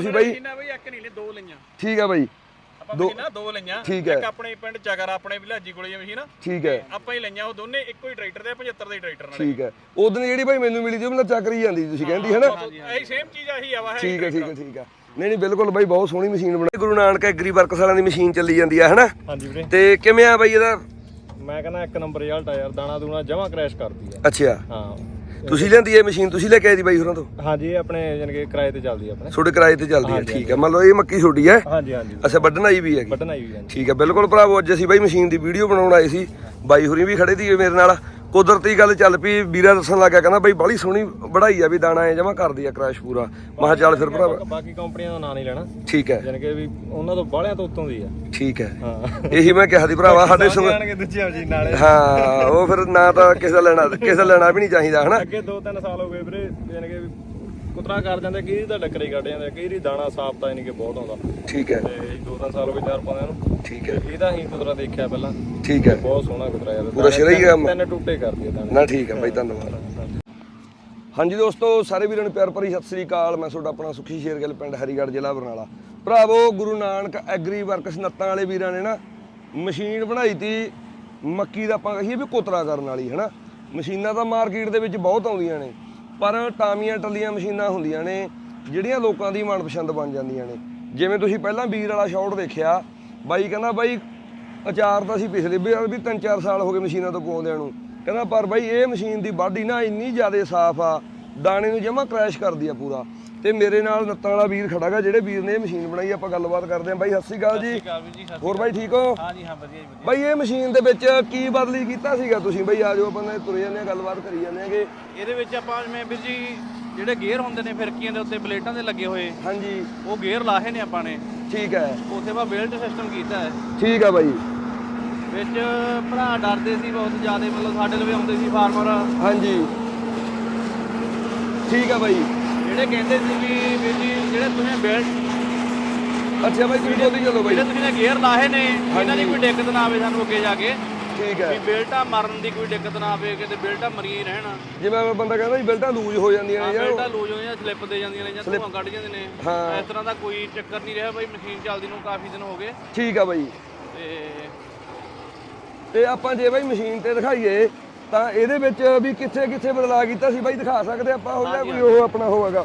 ਤੁਸੀਂ ਬਾਈ? ਇਹਨਾਂ ਬਈ ਇੱਕ ਨਹੀਂ ਲੈ ਦੋ ਲਈਆਂ। ਠੀਕ ਆ ਬਾਈ। ਆਪਾਂ ਦੋ- ਮਸ਼ੀਨਾਂ ਦੋ ਲਈਆਂ। ਠੀਕ ਹੈ। ਇੱਕ ਆਪਣੇ ਪਿੰਡ ਚਗਰ ਆਪਣੇ ਵਿਲਾਜੀ ਕੋਲੇ ਮਸ਼ੀਨ ਠੀਕ ਹੈ। ਆਪਾਂ ਹੀ ਲਈਆਂ ਉਹ ਦੋਨੇ ਇੱਕੋ ਹੀ ਟਰੈਕਟਰ ਦੇ 75 ਦੇ ਟਰੈਕਟਰ ਨਾਲ। ਠੀਕ ਹੈ। ਉਦੋਂ ਜਿਹੜੀ ਬਾਈ ਮੈਨੂੰ ਮਿਲੀ ਸੀ ਉਹ ਮੈਨੂੰ ਚੱਕਰੀ ਜਾਂਦੀ ਸੀ ਤੁਸੀਂ ਕਹਿੰਦੀ ਹੈ ਨਾ? ਇਹੀ ਸੇਮ ਚੀਜ਼ ਆਹੀ ਆ ਵਾ ਹੈ ਠੀਕ ਹੈ ਠੀਕ ਹੈ ਠੀਕ ਹੈ। ਨਹੀਂ ਨਹੀਂ ਬਿਲਕੁਲ ਬਾਈ ਬਹੁਤ ਸੋਹਣੀ ਮਸ਼ੀਨ ਬਣਾਈ। ਗੁਰੂ ਨਾਨਕ ਐਗਰੀ ਵਰਕਸ ਵਾਲਿਆਂ ਦੀ ਮਸ਼ੀਨ ਚੱਲੀ ਜਾਂਦੀ ਆ ਹਨਾ? ਹਾਂਜੀ ਵੀਰੇ। ਤੇ ਕਿਵੇਂ ਆ ਬਾਈ ਇਹਦਾ? ਮੈਂ ਕਹਿੰਦਾ ਇੱਕ ਨੰਬਰ ਰਿਜ਼ਲਟ ਆ ਯਾਰ ਦਾਣਾ ਦੂਣਾ ਜਮਾ ਕ੍ਰੈਸ਼ ਕਰਦੀ ਆ। ਅੱਛਾ। ਹਾਂ। ਤੁਸੀਂ ਲਿਆਂਦੀ ਇਹ ਮਸ਼ੀਨ ਤੁਸੀਂ ਲੈ ਕੇ ਆਏ ਦੀ ਬਾਈ ਹੋਰਾਂ ਤੋਂ? ਹਾਂਜੀ ਇਹ ਆਪਣੇ ਯਾਨੀ ਕਿ ਕਿਰਾਏ ਤੇ ਚੱਲਦੀ ਆ ਆਪਣੇ। ਤੁਹਾਡੇ ਕਿਰਾਏ ਤੇ ਚੱਲਦੀ ਹੈ ਠੀਕ ਹੈ ਮੰਨ ਲਓ ਇਹ ਮੱਕੀ ਛੋਟੀ ਹੈ ਹਾਂਜੀ ਹਾਂਜੀ। ਅੱਛਾ ਵੱਢਣ ਆਈ ਵੀ ਹੈਗੀ। ਬਟਨ ਆਈ ਹੋਈ ਹਾਂਜੀ। ਠੀਕ ਹੈ ਬਿਲਕੁਲ ਭਰਾਵੋ ਅੱਜ ਅਸੀਂ ਬਾਈ ਮਸ਼ੀਨ ਦੀ ਵੀਡੀਓ ਬਣਾਉਣ ਆਏ ਸੀ। ਬਾਈ ਹੋਰੀ ਵੀ ਖੜੇ ਸੀ ਮੇਰੇ ਨਾਲ। ਕੁਦਰਤੀ ਗੱਲ ਚੱਲ ਪਈ ਵੀਰਾ ਦੱਸਣ ਲੱਗਾ ਕਹਿੰਦਾ ਬਾਈ ਬਾਲੀ ਸੋਹਣੀ ਵਢਾਈ ਆ ਵੀ ਦਾਣਾ ਐ ਜਮਾ ਕਰਦੀ ਆ ਕ੍ਰੈਸ਼ ਪੂਰਾ। ਮੈਂ ਕਿਹਾ ਚੱਲ ਫਿਰ ਭਰਾਵਾ। ਬਾਕੀ ਕੰਪਨੀਆਂ ਦਾ ਨਾਂ ਨਹੀਂ ਲੈਣਾ। ਠੀਕ ਹੈ। ਯਾਨੀ ਕਿ ਵੀ ਉਹਨਾਂ ਤੋਂ ਬਾਹਲਿਆਂ ਤੋਂ ਉੱਤੋਂ ਦੀ ਆ। ਠੀਕ ਹੈ। ਹਾਂ। ਇਹੀ ਮੈਂ ਕਿਹਾ ਦੀ ਭਰਾਵਾ ਸਾਡੇ ਸੁਣ ਜਾਣਗੇ ਦੂਜੇ ਮਸ਼ੀਨ ਨਾਲੇ। ਹਾਂ ਉਹ ਫਿਰ ਨਾ ਤਾਂ ਕਿਸੇ ਦਾ ਲੈਣਾ ਕਿਸੇ ਦਾ ਲੈਣਾ ਵੀ ਨਹੀਂ ਚਾਹੀਦਾ ਹਨਾ? ਅੱਗੇ 2-3 ਸਾਲ ਹੋ ਗਏ ਵੀਰੇ ਯਾਨੀ ਕਿ ਕੁਤਰਾ ਕਰ ਜਾਂਦੇ ਕਈ ਦਾ ਡੱਕਰੇ ਕੱਢ ਜਾਂਦੇ ਕਈ ਦੀ ਦਾਣਾ ਸਾਫ਼ ਤਾਂ ਯਾਨੀ ਕਿ ਬਹੁਤ ਆਉਂਦਾ। ਠੀਕ ਹੈ। ਤੇ 2-3 ਸਾਲ ਹੋ ਗਏ ਚਾਰ ਪਾਉਂਦਿਆਂ ਨੂੰ। ਠੀਕ ਹੈ। ਇਹਦਾ ਹੀ ਕੁਤਰਾ ਦੇਖਿਆ ਪਹਿਲਾਂ। ਠੀਕ ਹੈ। ਬਹੁਤ ਸੋਹਣਾ ਕੁਤਰਾ ਯਾਰ। ਪੂਰਾ ਸਿਰਾ ਹੀ ਕੰਮ। ਤਿੰਨ ਟੂਟੇ ਕਰਦੀ ਆ ਦਾਣੇ ਨਾ ਠੀਕ ਹੈ ਬਾਈ ਧੰਨਵਾਦ। ਹਾਂਜੀ ਦੋਸਤੋ ਸਾਰੇ ਵੀਰਾਂ ਨੂੰ ਪਿਆਰ ਭਰੀ ਸਤਿ ਸ੍ਰੀ ਅਕਾਲ। ਮੈਂ ਤੁਹਾਡਾ ਆਪਣਾ ਸੁਖੀ ਸ਼ੇਰਗਿੱਲ ਪਿੰਡ ਹਰੀਗੜ੍ਹ ਜ਼ਿਲ੍ਹਾ ਬਰਨਾਲਾ। ਭਰਾਵੋ ਗੁਰੂ ਨਾਨਕ ਐਗਰੀ ਵਰਕਸ ਨੱਤਾਂ ਵਾਲੇ ਵੀਰਾਂ ਨੇ ਨਾ ਮਸ਼ੀਨ ਬਣਾਈ ਤੀ ਮੱਕੀ ਦਾ ਆਪਾਂ ਕਹੀਏ ਵੀ ਕੋਤਰਾ ਕਰਨ ਵਾਲੀ ਹਨਾ? ਮਸ਼ੀਨਾਂ ਤਾਂ ਮਾਰਕੀਟ ਦੇ ਵਿੱਚ ਬਹੁਤ ਆਉਂਦੀਆਂ ਨੇ ਪਰ ਟਾਮੀਆਂ ਟੱਲੀਆਂ ਮਸ਼ੀਨਾਂ ਹੁੰਦੀਆਂ ਨੇ ਜਿਹੜੀਆਂ ਲੋਕਾਂ ਦੀ ਮਨਪਸੰਦ ਬਣ ਜਾਂਦੀਆਂ ਨੇ। ਜਿਵੇਂ ਤੁਸੀਂ ਪਹਿਲਾਂ ਵੀਰ ਵਾਲਾ ਸ਼ਾਟ ਦੇਖਿਆ ਬਾਈ ਕਹਿੰਦਾ ਬਾਈ ਅਚਾਰ ਤਾਂ ਅਸੀਂ ਪਿਛਲੇ ਵੀ ਵੀ ਤਿੰਨ ਚਾਰ ਸਾਲ ਹੋ ਗਏ ਮਸ਼ੀਨਾਂ ਤੋਂ ਪਾਉਂਦਿਆਂ ਨੂੰ। ਕਹਿੰਦਾ ਪਰ ਬਾਈ ਇਹ ਮਸ਼ੀਨ ਦੀ ਬਾਡੀ ਨਾ ਇੰਨੀ ਜ਼ਿਆਦਾ ਸਾਫ਼ ਆ ਦਾਣੇ ਨੂੰ ਜਮਾ ਕ੍ਰੈਸ਼ ਕਰਦੀ ਆ ਪੂਰਾ। ਤੇ ਮੇਰੇ ਨਾਲ ਨੱਤਾਂ ਵਾਲਾ ਵੀਰ ਖੜਾਗਾ ਜਿਹੜੇ ਵੀਰ ਨੇ ਇਹ ਮਸ਼ੀਨ ਬਣਾਈ ਆਪਾਂ ਗੱਲਬਾਤ ਕਰਦੇ ਆਂ ਬਾਈ ਸਤਿ ਸ਼੍ਰੀ ਅਕਾਲ ਜੀ। ਹੋਰ ਬਾਈ ਠੀਕ ਹੋ? ਹਾਂਜੀ ਹਾਂ ਵਧੀਆ ਜੀ ਬਾਈ ਇਹ ਮਸ਼ੀਨ ਦੇ ਵਿੱਚ ਕੀ ਬਦਲੀ ਕੀਤਾ ਸੀਗਾ ਤੁਸੀਂ? ਬਾਈ ਆਜੋ ਆਪਾਂ ਨੇ ਤੁਰੇ ਜਾਂਦੇ ਆ ਗੱਲਬਾਤ ਕਰੀ ਜਾਂਦੇ ਆਂਗੇ ਇਹਦੇ ਵਿੱਚ ਆਪਾਂ ਜਿਵੇਂ ਵੀਰ ਜੀ ਜਿਹੜੇ ਗੇਅਰ ਹੁੰਦੇ ਨੇ ਫਿਰਕੀਆਂ ਦੇ ਉੱਤੇ ਪਲੇਟਾਂ ਦੇ ਲੱਗੇ ਹੋਏ। ਹਾਂਜੀ। ਉਹ ਗੇਅਰ ਲਾਹੇ ਨੇ ਆਪਾਂ ਨੇ। ਠੀਕ ਹੈ। ਉੱਥੇ ਆਪਾਂ ਬੇਲਟ ਸਿਸਟਮ ਕੀਤਾ ਹੈ। ਠੀਕ ਆ ਬਾਈ। ਵਿੱਚ ਭਰਾ ਡਰਦੇ ਸੀ ਬਹੁਤ ਜ਼ਿਆਦਾ ਮਤਲਬ ਸਾਡੇ ਲਵੇ ਆਉਂਦੇ ਸੀ ਫਾਰਮਰ ਹਾਂਜੀ। ਠੀਕ ਆ ਬਾਈ। ਜਿਹੜੇ ਕਹਿੰਦੇ ਸੀ ਵੀ ਵੀਰ ਜੀ ਜਿਹੜੇ ਤੁਸੀਂ ਬੇਲਟ ਅੱਛਾ ਬਾਈ ਤੁਸੀਂ ਬੋਲੀ ਚਲੋ ਬਾਈ। ਜਿਹੜੇ ਤੁਸੀਂ ਨੇ ਗੇਅਰ ਲਾਹੇ ਨੇ ਇਹਨਾਂ ਦੀ ਕੋਈ ਦਿੱਕਤ ਨਾ ਆਵੇ ਸਾਨੂੰ ਅੱਗੇ ਜਾ ਕੇ। ਠੀਕ ਵੀ ਹੈ ਬੇਲਟਾਂ ਮਰਨ ਦੀ ਕੋਈ ਦਿੱਕਤ ਨਾ ਆਵੇ ਕਿਤੇ ਬੇਲਟਾਂ ਮਰੀਆਂ ਹੀ ਰਹਿਣ। ਜਿਵੇਂ ਮੈਂ ਬੰਦਾ ਕਹਿੰਦਾ ਜੀ ਬੈਲਟਾਂ ਲੂਜ਼ ਹੋ ਜਾਂਦੀਆਂ ਨੇ ਯਾਰ। ਬੇਲਟਾਂ ਲੂਜ ਹੋ ਜਾਂਦੀਆਂ ਸਲਿੱਪ ਦੇ ਜਾਂਦੀਆਂ ਨੇ ਜਾਂ ਧੂਆਂ ਕੱਢ ਜਾਂਦੇ ਨੇ। ਹਾਂ। ਇਸ ਤਰ੍ਹਾਂ ਦਾ ਕੋਈ ਚੱਕਰ ਨਹੀਂ ਰਿਹਾ ਬਾਈ ਮਸ਼ੀਨ ਚੱਲਦੀ ਨੂੰ ਕਾਫੀ ਦਿਨ ਹੋ ਗਏ। ਠੀਕ ਆ ਬਾਈ। ਤੇ ਤੇ ਆਪਾਂ ਜੇ ਬਾਈ ਮਸ਼ੀਨ ਤੇ ਦਿਖਾਈਏ ਤਾਂ ਇਹਦੇ ਵਿੱਚ ਵੀ ਕਿੱਥੇ ਕਿੱਥੇ ਬਦਲਾਅ ਕੀਤਾ ਸੀ ਬਾਈ ਦਿਖਾ ਸਕਦੇ ਆਪਾਂ ਹੋ ਜਾਂ ਕੋਈ ਉਹ ਆਪਣਾ ਹੋਵੇਗਾ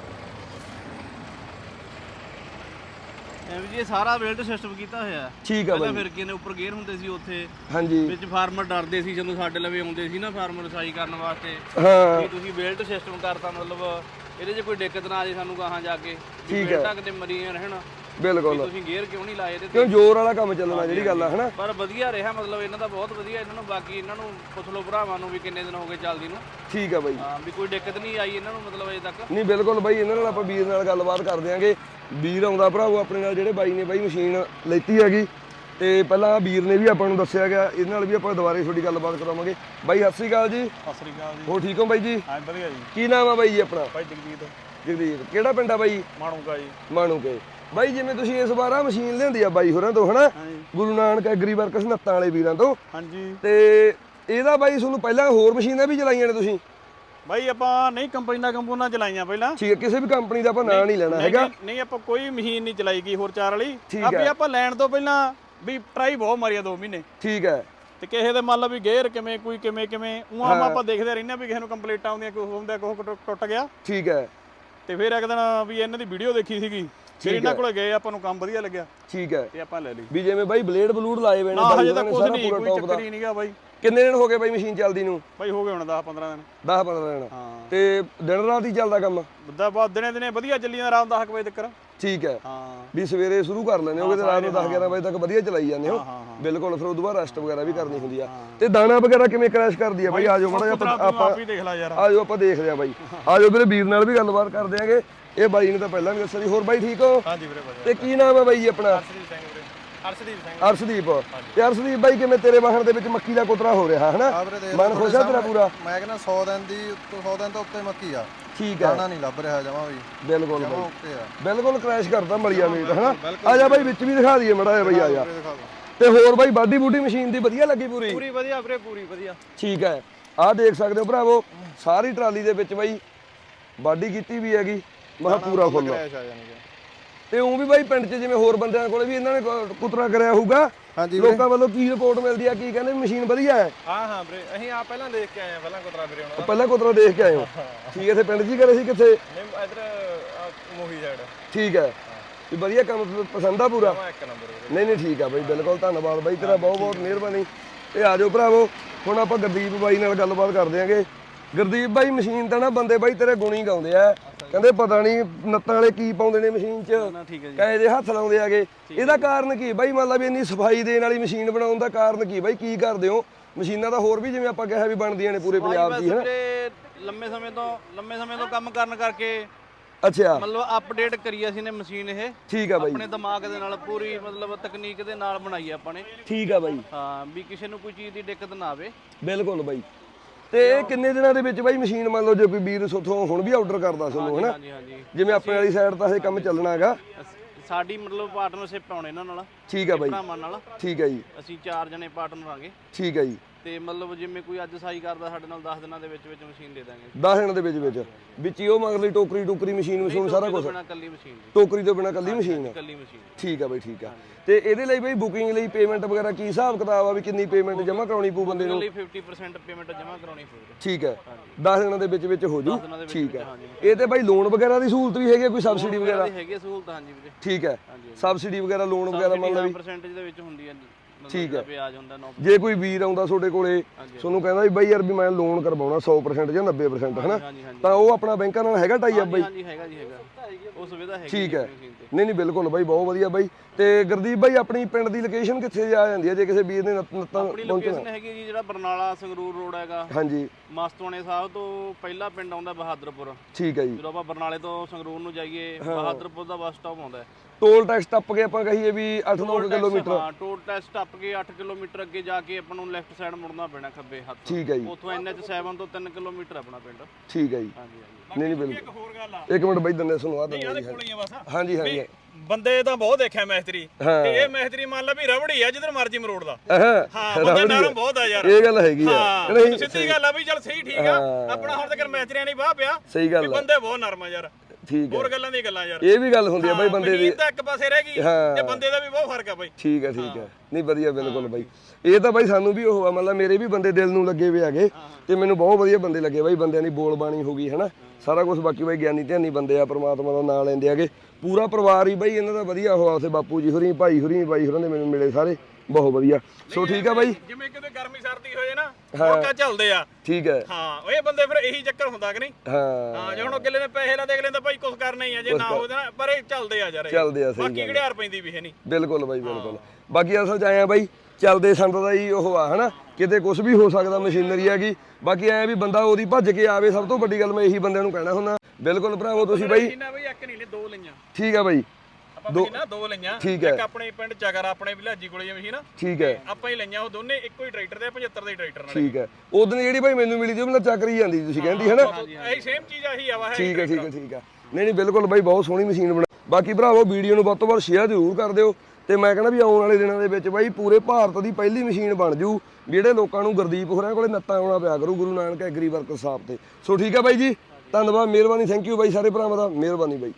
ਐਵੇਂ ਜੀ ਇਹ ਸਾਰਾ ਬੇਲਟ ਸਿਸਟਮ ਕੀਤਾ ਹੋਇਆ ਠੀਕ ਆ ਪਹਿਲਾਂ ਬਾਈ। ਫਿਰਕੇ ਨੇ ਉੱਪਰ ਗੇਅਰ ਹੁੰਦੇ ਸੀ ਉੱਥੇ। ਹਾਂਜੀ। ਵਿੱਚ ਫਾਰਮਰ ਡਰਦੇ ਸੀ ਜਦੋਂ ਸਾਡੇ ਲਵੇ ਆਉਂਦੇ ਸੀ ਨਾ ਫਾਰਮਰ ਸਾਈ ਕਰਨ ਵਾਸਤੇ। ਹਾਂ। ਵੀ ਤੁਸੀਂ ਬੇਲਟ ਸਿਸਟਮ ਕਰਤਾ ਮਤਲਬ ਇਹਦੇ 'ਚ ਕੋਈ ਦਿੱਕਤ ਨਾ ਆ ਜੇ ਸਾਨੂੰ ਗਾਹਾਂ ਜਾ ਕੇ। ਠੀਕ ਹੈ। ਬੇਲਟਾਂ ਕਿਤੇ ਮਰੀਆਂ ਰਹਿਣ। ਬਿਲਕੁਲ। ਤੁਸੀਂ ਗੇਅਰ ਕਿਉਂ ਨਹੀਂ ਲਾਏ ਤੇ ਕਿਉਂ ਜ਼ੋਰ ਵਾਲਾ ਕੰਮ ਚੱਲਣਾ ਜਿਹੜੀ ਗੱਲ ਆ ਹਨਾ? ਪਰ ਵਧੀਆ ਰਿਹਾ ਮਤਲਬ ਇਹਨਾਂ ਦਾ ਬਹੁਤ ਵਧੀਆ ਇਹਨਾਂ ਨੂੰ ਬਾਕੀ ਇਹਨਾਂ ਨੂੰ ਪੁੱਛ ਲਓ ਭਰਾਵਾਂ ਨੂੰ ਵੀ ਕਿੰਨੇ ਦਿਨ ਹੋ ਗਏ ਚੱਲਦੀ ਨੂੰ। ਠੀਕ ਆ ਬਾਈ। ਹਾਂ ਵੀ ਕੋਈ ਦਿੱਕਤ ਨਹੀਂ ਆਈ ਇਹਨਾਂ ਨੂੰ ਮਤਲਬ ਅਜੇ ਤੱਕ। ਨਹੀਂ ਬਿਲਕੁਲ ਬਾਈ ਇਹਨਾਂ ਨਾਲ ਆਪਾਂ ਵੀਰ ਨਾਲ ਗੱਲਬਾਤ ਕਰ ਦਿਆਂਗੇ। ਵੀਰ ਆਉਂਦਾ ਭਰਾਵੋ ਆਪਣੇ ਨਾਲ ਜਿਹੜੇ ਬਾਈ ਨੇ ਬਾਈ ਮਸ਼ੀਨ ਲੈਤੀ ਹੈਗੀ। ਤੇ ਪਹਿਲਾਂ ਵੀਰ ਨੇ ਵੀ ਆਪਾਂ ਨੂੰ ਦੱਸਿਆ ਗਿਆ ਇਹਦੇ ਨਾਲ ਵੀ ਆਪਾਂ ਦੁਬਾਰੇ ਤੁਹਾਡੀ ਗੱਲਬਾਤ ਕਰਾਵਾਂਗੇ। ਬਾਈ ਸਤਿ ਸ੍ਰੀ ਅਕਾਲ ਜੀ। ਸਤਿ ਸ੍ਰੀ ਅਕਾਲ ਜੀ। ਹੋ ਠੀਕ ਹੋ ਬਾਈ ਜੀ? ਹਾਂ ਵਧੀਆ ਜੀ। ਕੀ ਨਾਮ ਆ ਬਾਈ ਜੀ ਆਪਣਾ? ਭਾਈ ਜਗਜੀਤ ਜਗਦੀਪ। ਕਿਹੜਾ ਪਿੰਡ ਆ ਬਾਈ? ਮਾਣੂਗਾ ਜੀ। ਮਾਣੂ ਕੇ ਬਾਈ ਜਿਵੇਂ ਤੁਸੀਂ ਇਸ ਵਾਰ ਆ ਮਸ਼ੀਨ ਲਿਆਂਦੀ ਆ ਬਾਈ ਹੋਰਾਂ ਤੋਂ ਹਨਾ? ਗੁਰੂ ਨਾਨਕ ਐਗਰੀ ਵਰਕਸ ਨੱਤਾਂ ਵਾਲੇ ਵੀਰਾਂ ਤੋਂ। ਹਾਂਜੀ। ਤੇ ਇਹਦਾ ਬਾਈ ਤੁਹਾਨੂੰ ਪਹਿਲਾਂ ਹੋਰ ਮਸ਼ੀਨਾਂ ਵੀ ਚਲਾਈਆਂ ਨੇ ਤੁਸੀਂ? ਬਾਈ ਆਪਾਂ ਨਹੀਂ ਕੰਪਨੀਆਂ ਕੰਪੂਨਾ ਚਲਾਈਆਂ ਪਹਿਲਾਂ। ਠੀਕ ਹੈ ਕਿਸੇ ਵੀ ਕੰਪਨੀ ਦਾ ਆਪਾਂ ਨਾਂ ਨਹੀਂ ਲੈਣਾ ਹੈਗਾ। ਨਹੀਂ- ਆਪਾਂ ਕੋਈ ਮਸ਼ੀਨ ਨਹੀਂ ਚਲਾਈ ਗਈ ਹੋਰ ਚਾਰ ਵਾਲੀ। ਆਪੇ। ਆਪਾਂ ਲੈਣ ਤੋਂ ਪਹਿਲਾਂ ਵੀ ਟਰਾਈ ਬਹੁਤ ਮਾਰੀ ਆ 2 ਮਹੀਨੇ। ਠੀਕ ਹੈ। ਤੇ ਕਿਸੇ ਦੇ ਮੰਨ ਲਓ ਵੀ ਗੇਅਰ ਕਿਵੇਂ ਕੋਈ ਕਿਵੇਂ ਕਿਵੇਂ ਉਹ। ਆਪਾਂ ਦੇਖਦੇ ਰਹਿੰਦੇ ਆ ਵੀ ਕਿਸੇ ਨੂੰ ਕੰਪਲੀਟ ਆਉਂਦੀਆਂ ਕੋਈ ਹੁੰਦਾ ਕੋਈ ਟੁੱਟ ਗਿਆ। ਠੀਕ ਹੈ। ਤੇ ਫਿਰ ਇੱਕ ਦਿਨ ਵੀ ਇਹਨਾਂ ਦੀ ਵੀਡੀਓ ਦੇਖੀ ਸੀਗੀ। ਫਿਰ ਇਹਨਾਂ ਕੋਲੇ ਗਏ ਆਪਾਂ ਨੂੰ ਕੰਮ ਵਧੀਆ ਲੱਗਿਆ। ਠੀਕ ਹੈ। ਤੇ ਆਪਾਂ ਲੈ ਲਈ। ਵੀ ਜਿਵੇਂ ਬਾਈ ਬਲੇਡ ਬਲੂਡ ਲਾਏ ਹੋਏ ਨੇ ਨਾ ਬਾਈ ਹਜੇ ਤਾਂ ਕੁਝ ਨਹੀਂ ਕੋਈ ਚੱਕਰ ਹੀ ਨਹੀਂਗਾ ਬਾਈ। ਕਿੰਨੇ ਦਿਨ ਹੋ ਗਏ ਬਾਈ ਮਸ਼ੀਨ ਚੱਲਦੀ ਨੂੰ? ਬਾਈ ਹੋ ਗਏ ਹੁਣ 10 15 ਦਿਨ। 10 15 ਦਿਨ। ਹਾਂ। ਤੇ ਦਿਨ ਰਾਤ ਹੀ ਚੱਲਦਾ ਕੰਮ? ਬੱਦਾ ਬਾਅਦ ਦਿਨੇ ਦਿਨੇ ਵਧੀਆ ਚੱਲੀ ਜਾਂਦਾ ਰਾਤ 10 ਵਜੇ ਤੱਕ ਠੀਕ ਹੈ। ਹਾਂ। ਵੀ ਸਵੇਰੇ ਸ਼ੁਰੂ ਕਰ ਲੈਂਦੇ ਹੋਗੇ ਤੇ ਰਾਤ ਨੂੰ 10 11 ਵਜੇ ਤੱਕ ਵਧੀਆ ਚਲਾਈ ਜਾਂਦੇ ਹੋ। ਬਿਲਕੁਲ ਫਿਰ ਉਦੋਂ ਬਾਅਦ ਰੈਸਟ ਵਗੈਰਾ ਵੀ ਕਰਨੀ ਹੁੰਦੀ ਆ। ਤੇ ਦਾਣਾ ਵਗੈਰਾ ਕਿਵੇਂ ਕ੍ਰੈਸ਼ ਕਰਦੀ ਆ ਬਾਈ? ਆਜੋ ਮਾੜਾ ਆਪਾਂ ਆਪਾਂ ਹੀ ਦੇਖ ਲੈ ਯਾਰ। ਆਜੋ ਆਪਾਂ ਦੇਖਦੇ ਆ ਬਾਈ। ਆਜੋ ਵੀਰੇ ਵੀਰ ਨਾਲ ਵੀ ਗੱਲਬਾਤ ਕਰਦੇ ਆਂਗੇ ਇਹ ਬਾਈ ਨੇ ਤਾਂ ਪਹਿਲਾਂ ਵੀ ਦੱਸਿਆ ਸੀ। ਹੋਰ ਬਾਈ ਠੀਕ ਹੋ? ਹਾਂਜੀ ਵੀਰੇ ਵਧੀਆ। ਤੇ ਕੀ ਨਾਮ ਹੈ ਬਾਈ ਜੀ ਆਪਣਾ? ਅਰਸ਼ਦੀਪ ਸਿੰਘ ਵੀਰੇ। ਅਰਸ਼ਦੀਪ ਸਿੰਘ। ਅਰਸ਼ਦੀਪ ਤੇ ਅਰਸ਼ਦੀਪ ਬਾਈ ਕਿਵੇਂ ਤੇਰੇ ਵਾਹਣ ਦੇ ਵਿੱਚ ਮੱਕੀ ਦਾ ਕੋਤਰਾ ਹੋ ਰਿਹਾ ਹਨਾ? ਆ ਮਨ ਖੁਸ਼ ਆ ਤੇਰਾ ਪੂਰਾ? ਮੈਂ ਕਹਿੰਦਾ 100 ਦਿਨ ਦੀ ਉੱਤੋਂ 100 ਦਿਨ ਤੋਂ ਉੱਤੇ ਮੱਕੀ ਆ। ਠੀਕ ਹੈ। ਦਾਣਾ ਨਹੀਂ ਲੱਭ ਰਿਹਾ ਜਮਾ ਵੀ। ਬਿਲਕੁਲ ਬਾਈ। ਆ। ਬਿਲਕੁਲ ਕ੍ਰੈਸ਼ ਕਰਦਾ ਮਲੀਆ ਮੀਟ ਹਨਾ? ਆ ਜਾ ਬਾਈ ਵਿੱਚ ਵੀ ਦਿਖਾ ਦਈਏ ਮੜਾ ਬਾਈ ਆ ਜਾ। ਤੇ ਹੋਰ ਬਾਈ ਬਾਡੀ ਬੂਡੀ ਮਸ਼ੀਨ ਦੀ ਵਧੀਆ ਲੱਗੀ ਪੂਰੀ? ਪੂਰੀ ਵਧੀਆ ਵੀਰੇ ਪੂਰੀ ਵਧੀਆ। ਠੀਕ ਹੈ। ਆਹ ਦੇਖ ਸਕਦੇ ਹੋ ਭਰਾਵੋ ਸਾਰੀ ਟਰਾਲੀ ਦੇ ਵਿੱਚ ਬਾਈ ਬਾਡੀ ਕੀਤੀ ਵੀ ਹੈਗੀ। ਮਹਾ ਪੂਰਾ ਫੁੱਲ ਕ੍ਰੈਸ਼ ਆ ਜਾਣੀ ਕਿ। ਤੇ ਉਹ ਵੀ ਬਾਈ ਪਿੰਡ 'ਚ ਜਿਵੇਂ ਹੋਰ ਬੰਦਿਆਂ ਕੋਲੇ ਵੀ ਇਹਨਾਂ ਨੇ ਕੁ- ਕੁਤਰਾ ਕਰਿਆ ਹੋਊਗਾ ਹਾਂਜੀ ਵੀਰੇ। ਲੋਕਾਂ ਵੱਲੋਂ ਕੀ ਰਿਪੋਰਟ ਮਿਲਦੀ ਆ ਕੀ ਕਹਿੰਦੇ ਮਸ਼ੀਨ ਵਧੀਆ ਹੈ? ਹਾਂ ਹਾਂ ਵੀਰੇ ਅਸੀਂ ਆ ਪਹਿਲਾਂ ਦੇਖ ਕੇ ਆਏ ਆ ਪਹਿਲਾਂ ਕੁਤਰਾ ਵੀਰੇ ਉਹਨਾਂ ਦਾ। ਪਹਿਲਾਂ ਕੁਤਰਾ ਦੇਖ ਕੇ ਆਏ ਹੋ? ਠੀਕ ਹੈ ਇੱਥੇ ਪਿੰਡ 'ਚ ਹੀ ਕਰੇ ਸੀ ਕਿੱਥੇ? ਨਹੀਂ ਇਧਰ ਮੋਹੀ ਸਾਈਡ ਠੀਕ ਹੈ। ਵੀ ਵਧੀਆ ਕੰਮ ਪ- ਪਸੰਦ ਆ ਪੂਰਾ? ਜਮਾ ਇੱਕ ਨੰਬਰ ਵੀਰੇ। ਨਹੀਂ ਨਹੀਂ ਠੀਕ ਆ ਬਾਈ ਬਿਲਕੁਲ ਧੰਨਵਾਦ ਬਾਈ ਤੇਰਾ ਬਹੁਤ ਬਹੁਤ ਮਿਹਰਬਾਨੀ। ਤੇ ਆ ਜਾਓ ਭਰਾਵੋ ਹੁਣ ਆਪਾਂ ਗੁਰਦੀਪ ਬਾਈ ਨਾਲ ਗੱਲਬਾਤ ਕਰਦੇ ਆਂਗੇ। ਗੁਰਦੀਪ ਬਾਈ ਮਸ਼ੀਨ ਤਾਂ ਨਾ ਬੰਦੇ ਬਾਈ ਤੇਰੇ ਗੁਣੀ ਗਾਉਂਦੇ ਆ। ਕਹਿੰਦੇ ਪਤਾ ਨਹੀਂ ਨੱਤਾਂ ਵਾਲੇ ਕੀ ਪਾਉਂਦੇ ਨੇ ਮਸ਼ੀਨ 'ਚ। ਜੀ। ਕਹੇ ਦੇ ਹੱਥ ਲਾਉਂਦੇ ਆਗੇ। ਇਹਦਾ ਕਾਰਨ ਕੀ? ਬਾਈ ਮੰਨ ਲਾ ਵੀ ਇੰਨੀ ਸਫ਼ਾਈ ਦੇਣ ਵਾਲੀ ਮਸ਼ੀਨ ਬਣਾਉਣ ਦਾ ਕਾਰਨ ਕੀ? ਬਾਈ ਕੀ ਕਰਦੇ ਹੋ? ਮਸ਼ੀਨਾਂ ਤਾਂ ਹੋਰ ਵੀ ਜਿਵੇਂ ਆਪਾਂ ਕਿਹਾ ਵੀ ਬਣਦੀਆਂ ਨੇ ਪੂਰੇ ਪੰਜਾਬ 'ਚ ਹੀ ਲੰਮੇ ਸਮੇਂ ਤੋਂ ਲੰਮੇ ਸਮੇਂ ਤੋਂ ਕੰਮ ਕਰਨ ਕਰਕੇ ਅੱਛਾ। ਮਤਲਬ ਅਪਡੇਟ ਕਰੀ ਅਸੀਂ ਨੇ ਮਸ਼ੀਨ ਇਹ। ਠੀਕ ਆ ਬਾਈ। ਆਪਣੇ ਦਿਮਾਗ ਦੇ ਨਾਲ ਪੂਰੀ ਮਤਲਬ ਤਕਨੀਕ ਦੇ ਨਾਲ ਬਣਾਈ ਆਪਾਂ ਨੇ। ਠੀਕ ਆ ਬਾਈ। ਹਾਂ ਵੀ ਕਿਸੇ ਨੂੰ ਕੋਈ ਚੀਜ਼ ਦੀ ਦਿੱਕਤ ਨਾ ਆਵੇ। ਬਿਲਕੁਲ ਬਾਈ। ਤੇ ਇਹ ਕਿੰਨੇ ਦਿਨਾਂ ਦੇ ਵਿੱਚ ਬਾਈ ਮਸ਼ੀਨ ਮੰਨ ਲਓ ਜੇ ਕੋਈ ਵੀਰ ਸੋਥੋਂ ਹੁਣ ਵੀ ਆਰਡਰ ਕਰਦਾ ਤੁਹਾਨੂੰ ਹਨਾ? ਹਾਂਜੀ ਹਾਂਜੀ। ਜਿਵੇਂ ਆਪਣੇ ਵਾਲੀ ਸਾਈਡ ਤਾਂ ਇਹ ਕੰਮ ਚੱਲਣਾ ਹੈਗਾ। ਸਾਡੀ ਮਤਲਬ ਪਾਰਟਨਰਸ਼ਿਪ ਆਉਣੇ ਇਹਨਾਂ ਨਾਲ। ਠੀਕ ਆ ਬਾਈ। ਭਰਾਵਾਂ ਨਾਲ। ਠੀਕ ਹੈ ਜੀ। ਅਸੀਂ ਚਾਰ ਜਣੇ ਪਾਰਟਨਰ ਆਂਗੇ। ਠੀਕ ਹੈ ਜੀ। ਤੇ ਮਤਲਬ ਜਿਵੇਂ ਕੋਈ ਅੱਜ ਸਾਈ ਕਰਦਾ ਸਾਡੇ ਨਾਲ 10 ਦਿਨਾਂ ਦੇ ਵਿੱਚ ਵਿੱਚ ਮਸ਼ੀਨ ਦੇ ਦਾਂਗੇ। 10 ਦਿਨਾਂ ਦੇ ਵਿੱਚ ਵਿੱਚ। ਵਿੱਚ ਹੀ ਉਹ ਮਗਰਲੀ ਟੋਕਰੀ ਟੋਕਰੀ ਮਸ਼ੀਨ ਮਸ਼ੀਨ ਸਾਰਾ ਕੁਝ ਬਿਨਾ ਕੱਲੀ ਮਸ਼ੀਨ ਦੀ ਟੋਕਰੀ ਤੋਂ ਬਿਨਾ ਕੱਲੀ ਮਸ਼ੀਨ। ਕੱਲੀ ਮਸ਼ੀਨ। ਠੀਕ ਆ ਬਾਈ ਠੀਕ ਆ। ਤੇ ਇਹਦੇ ਲਈ ਬਾਈ ਬੁਕਿੰਗ ਲਈ ਪੇਮੈਂਟ ਵਗੈਰਾ ਕੀ ਹਿਸਾਬ ਕਿਤਾਬ ਆ ਵੀ ਕਿੰਨੀ ਪੇਮੈਂਟ ਜਮ੍ਹਾਂ ਕਰਾਉਣੀ ਪਊ ਬੰਦੇ ਨੂੰ? ਲਈ 50% ਪੇਮੈਂਟ ਜਮ੍ਹਾਂ ਕਰਾਉਣੀ ਪਊਗੀ। ਠੀਕ ਹੈ 10 ਦਿਨਾਂ ਦੇ ਵਿੱਚ ਵਿੱਚ ਹੋ ਜੂ। ਠੀਕ ਹੈ। ਇਹ ਤੇ ਬਾਈ ਲੋਨ ਵਗੈਰਾ ਦੀ ਸਹੂਲਤ ਵੀ ਹੈਗੀ ਕੋਈ ਸਬਸਿਡੀ ਵਗੈਰਾ ਹੈਗੀ ਸਹੂਲਤ ਹਾਂਜੀ ਵੀਰੇ। ਠੀਕ ਹੈ ਸਬਸਿਡੀ ਵਗੈਰਾ ਲੋਨ ਵਗੈਰਾ ਮੰਨ ਲਾ ਵੀ। ਪਰਸੈਂਟੇਜ ਦੇ ਵਿੱਚ ਹੁੰਦੀ ਹੈ ਠੀਕ ਹੈ। ਵਿਆਜ ਹੁੰਦਾ 9 ਜੇ ਕੋਈ ਵੀਰ ਆਉਂਦਾ ਤੁਹਾਡੇ ਕੋਲੇ ਤੁਹਾਨੂੰ ਕਹਿੰਦਾ ਵੀ ਬਾਈ ਯਾਰ ਵੀ ਮੈਂ ਲੋਨ ਕਰਵਾਉਣਾ 100% ਜਾਂ 90% ਹਨਾ? ਤਾਂ ਉਹ ਆਪਣਾ ਬੈਂਕਾਂ ਨਾਲ ਹੈਗਾ ਟਾਈ ਅਪ ਬਾਈ? ਹਾਂਜੀ ਹੈਗਾ ਜੀ ਹੈਗਾ। ਉਹ ਸੁਵਿਧਾ ਹੈਗੀ ਠੀਕ ਹੈ। ਨਹੀਂ ਨਹੀਂ ਬਿਲਕੁਲ ਬਾਈ ਬਹੁਤ ਵਧੀਆ ਬਾਈ। ਤੇ ਗੁਰਦੀਪ ਬਾਈ ਆਪਣੀ ਪਿੰਡ ਦੀ ਲੋਕੇਸ਼ਨ ਕਿੱਥੇ ਜਾ ਜਾਂਦੀ ਹੈ? ਜੇ ਕਿਸੇ ਵੀਰ ਨੇ ਨੱਤ- ਆਪਣੀ ਲੋਕੇਸ਼ਨ ਹੈਗੀ ਜੀ ਜਿਹੜਾ ਬਰਨਾਲਾ ਸੰਗਰੂਰ ਰੋਡ ਹੈਗਾ। ਹਾਂਜੀ। ਮਸਤਵਾਣੇ ਸਾਹਿਬ ਤੋਂ ਪਹਿਲਾ ਪਿੰਡ ਆਉਂਦਾ ਬਹਾਦਰਪੁਰ। ਠੀਕ ਹੈ ਜੀ। ਜਦੋਂ ਆਪਾਂ ਬਰਨਾਲੇ ਤੋਂ ਸੰਗਰੂਰ ਨੂੰ ਜਾਈਏ ਬਹਾਦਰਪੁਰ ਦਾ ਬੱਸ ਸਟਾਪ ਆਉਂਦਾ ਟੋਲ ਟੈਕਸ ਟੱਪ ਕੇ ਆਪਾਂ ਕਹੀਏ ਵੀ 8-9 ਕਿਲੋਮੀਟਰ। ਹਾਂ ਟੋਲ ਟੈਸਟ ਟੱਪ ਕੇ 8 ਕਿਲੋਮੀਟਰ ਅੱਗੇ ਜਾ ਕੇ ਆਪਾਂ ਨੂੰ ਲੈਫਟ ਸਾਈਡ ਮੁੜਨਾ ਪੈਣਾ ਖੱਬੇ ਹੱਥ। ਠੀਕ ਹੈ ਜੀ। ਉੱਥੋਂ NH 7 ਤੋਂ 3 ਕਿਲੋਮੀਟਰ ਆਪਣਾ ਪਿੰਡ। ਠੀਕ ਹੈ ਜੀ। ਹਾਂਜੀ ਹਾਂਜੀ। ਨਹੀਂ ਨਹੀਂ ਬਿਲਕੁਲ। ਹੋਰ ਗੱਲ ਆ। ਇੱਕ ਮਿੰਟ ਬਾਈ ਦੰਨੇ ਸੁਣਵਾ ਦਿੰਦੇ ਜੀ। ਆ ਹਾਂਜੀ ਹਾਂਜੀ। ਬੰਦੇ ਤਾਂ ਬਹੁਤ ਦੇਖਿਆ ਮੈਸਤਰੀ। ਹਾਂ। ਤੇ ਇਹ ਮੈਸਤਰੀ ਮੰਨ ਲਾ ਵੀ ਰਬੜੀ ਆ ਜਿੱਧਰ ਮਰਜ਼ੀ ਮਰੋੜਦਾ ਹਾਂ ਹਾਂ ਬੰਦਾ ਨਰਮ ਬਹੁਤ ਆ ਯਾਰ। ਇਹ ਗੱਲ ਹੈਗੀ ਆ। ਨਹੀਂ ਸਿੱਧੀ ਗੱਲ ਆ ਵੀ ਚੱਲ ਸਹੀ ਠੀਕ ਆ। ਆਪਣਾ ਹੁਣ ਤੱਕ ਮੈਸਤਰੀਆਂ ਨਹੀਂ ਵਾਹ ਪਿਆ। ਸਹੀ ਗੱਲ ਆ। ਬੰਦੇ ਬਹੁਤ ਨਰਮ ਆ ਯਾਰ। ਠੀਕ ਹੈ। ਹੋਰ ਗੱਲਾਂ ਦੀ ਗੱਲਾਂ ਯਾਰ। ਇਹ ਵੀ ਗੱਲ ਹੁੰਦੀ ਆ ਬਾਈ ਬੰਦੇ ਦੀ। ਤਾਂ ਇੱਕ ਪਾਸੇ ਰਹਿ ਗਈ। ਤੇ ਬੰਦੇ ਦਾ ਵੀ ਬਹੁਤ ਫ਼ਰਕ ਆ ਬਾਈ। ਠੀਕ ਹੈ ਠੀਕ ਹੈ। ਨਹੀਂ ਵਧੀਆ ਬਿਲਕੁਲ ਬਾਈ। ਇਹ ਤਾਂ ਬਾਈ ਸਾਨੂੰ ਵੀ ਉਹ ਆ ਮਤਲਬ ਮੇਰੇ ਵੀ ਬੰਦੇ ਦਿਲ ਨੂੰ ਲੱਗੇ ਹੋਏ ਹੈਗੇ ਤੇ ਮੈਨੂੰ ਬਹੁਤ ਵਧੀਆ ਬੰਦੇ ਲੱਗੇ ਬਾਈ ਬੰਦਿਆਂ ਦੀ ਬੋਲ ਬਾਣੀ ਹੋ ਗਈ ਹੈਨਾ। ਸਾਰਾ ਕੁਝ ਬਾਕੀ ਬਾਈ ਗਿਆਨੀ ਧਿਆਨੀ ਬੰਦੇ ਆ ਪ੍ਰਮਾਤਮਾ ਦਾ ਨਾਮ ਲੈਂਦੇ ਆਗੇ ਪੂਰਾ ਪਰਿਵਾਰ ਹੀ ਬਾਈ ਇਹਨਾਂ ਦਾ ਵਧੀਆ ਹੋਆ ਉਥੇ ਬਾਪੂ ਜੀ ਹੋਰੀ ਭਾਈ ਹੋਰੀ ਬਾਈ ਹੋਰਾਂ ਦੇ ਮੈਨੂੰ ਮਿਲੇ ਸਾਰੇ। ਬਹੁਤ ਵਧੀਆ। ਸੋ ਠੀਕ ਆ ਬਾਈ। ਜਿਵੇਂ ਕਿਤੇ ਗਰਮੀ ਸਰਦੀ ਹੋਏ ਨਾ ਮੌਕਾ ਚੱਲਦੇ ਆ। ਠੀਕ ਹੈ। ਹਾਂ ਇਹ ਬੰਦੇ ਫਿਰ ਇਹੀ ਚੱਕਰ ਹੁੰਦਾ ਕਿ ਨਹੀਂ? ਹਾਂ। ਹਾਂ ਜੇ ਹੁਣ ਅਗਲੇ ਨੇ ਪੈਸੇ ਲਾ ਦੇ ਅਗਲੇ ਨੇ ਭਾਈ ਕੁਝ ਕਰਨਾ ਹੀ ਆ ਜੇ ਨਾ ਤਾਂ ਨਾ- ਪਰ ਇਹ ਚੱਲਦੇ ਆ ਯਾਰ। ਚੱਲਦੇ ਆ, ਸਹੀ ਬਾਕੀ ਗੱਲ ਘੜਿਆਰ ਪੈਂਦੀ ਵੀ ਹੈ ਨਹੀਂ। ਬਿਲਕੁਲ ਬਾਈ ਬਿਲਕੁਲ। ਬਾਕੀ ਅਸਲ ਚ ਆਏ ਆ ਬਾਈ ਚੱਲਦੇ ਸੰਦ ਦਾ ਹੀ ਉਹ ਆ ਹਨਾ? ਕਿਤੇ ਕੁਝ ਵੀ ਹੋ ਸਕਦਾ ਮਸ਼ੀਨਰੀ ਹੈਗੀ। ਬਾਕੀ ਐ ਵੀ ਬੰਦਾ ਉਹਦੀ ਭੱਜ ਕੇ ਆਵੇ ਸਭ ਤੋਂ ਵੱਡੀ ਗੱਲ ਮੈਂ ਇਹੀ ਬੰਦਿਆਂ ਨੂੰ ਕਹਿਣਾ ਹੁੰਦਾ। ਬਿਲਕੁਲ ਭਰਾਵੋ ਤੁਸੀਂ ਬਾਈ ਮਸ਼ੀਨਾਂ ਬਈ ਇੱਕ ਨਹੀਂ ਲੈ ਦੋ ਲਈਆਂ। ਠੀਕ ਆ ਬਾਈ। ਆਪਾਂ ਮਸ਼ੀਨਾਂ ਦੋ ਲਈਆਂ। ਠੀਕ ਹੈ। ਇੱਕ ਆਪਣੇ ਪਿੰਡ ਚਗਰ ਆਪਣੇ ਵਿਲਾਜੀ ਕੋਲੇ ਇਹ ਮਸ਼ੀਨ ਠੀਕ ਹੈ। ਆਪਾਂ ਹੀ ਲਈਆਂ ਉਹ ਦੋਨੇ ਇੱਕੋ ਹੀ ਟਰੈਕਟਰ ਦੇ 75 ਦੇ ਟਰੈਕਟਰ ਨਾਲ। ਠੀਕ ਹੈ। ਉਦੋਂ ਜਿਹੜੀ ਭਾਈ ਮੈਨੂੰ ਮਿਲੀ ਸੀ ਉਹ ਮੈਨੂੰ ਚੱਕਰੀ ਜਾਂਦੀ ਸੀ ਤੁਸੀਂ ਕਹਿੰਦੀ ਹੈ ਨਾ। ਇਹੀ ਸੇਮ ਚੀਜ਼ ਆਹੀ ਆ ਵਾ ਹੈ ਠੀਕ ਹੈ ਠੀਕ ਹੈ ਠੀਕ ਹੈ। ਨਹੀਂ ਨਹੀਂ ਬਿਲਕੁਲ ਬਾਈ ਬਹੁਤ ਸੋਹਣੀ ਮਸ਼ੀਨ ਬਣਾ ਬਾਕੀ ਭਰਾਵੋ ਵੀਡੀਓ ਨੂੰ ਵੱਧ ਤੋਂ ਵੱਧ ਸ਼ੇਅਰ ਜ਼ਰੂਰ ਕਰ ਦਿਓ। ਤੇ ਮੈਂ ਕਹਿੰਦਾ ਵੀ ਆਉਣ ਵਾਲੇ ਦਿਨਾਂ ਦੇ ਵਿੱਚ ਬਾਈ ਪੂਰੇ ਭਾਰਤ ਦੀ ਪਹਿਲੀ ਮਸ਼ੀਨ ਬਣ ਜੂ ਜਿਹੜੇ ਲੋਕਾਂ ਨੂੰ ਗੁਰਦੀਪ ਹੋਰਾਂ ਕੋਲੇ ਨੱਤਾਂ ਆਉਣਾ ਪਿਆ ਕਰੂ ਗੁਰੂ ਨਾਨਕ ਐਗਰੀ ਵਰਕ ਸਾਹਿਬ ਤੇ। ਸੋ ਠੀਕ ਹੈ ਬਾਈ ਜੀ ਧੰਨਵਾਦ ਮਿਹਰਬਾਨੀ ਥੈਂਕ ਯੂ ਬਾਈ ਸਾਰੇ ਭਰਾਵਾਂ ਦਾ ਮਿਹਰਬਾਨੀ ਬਾਈ।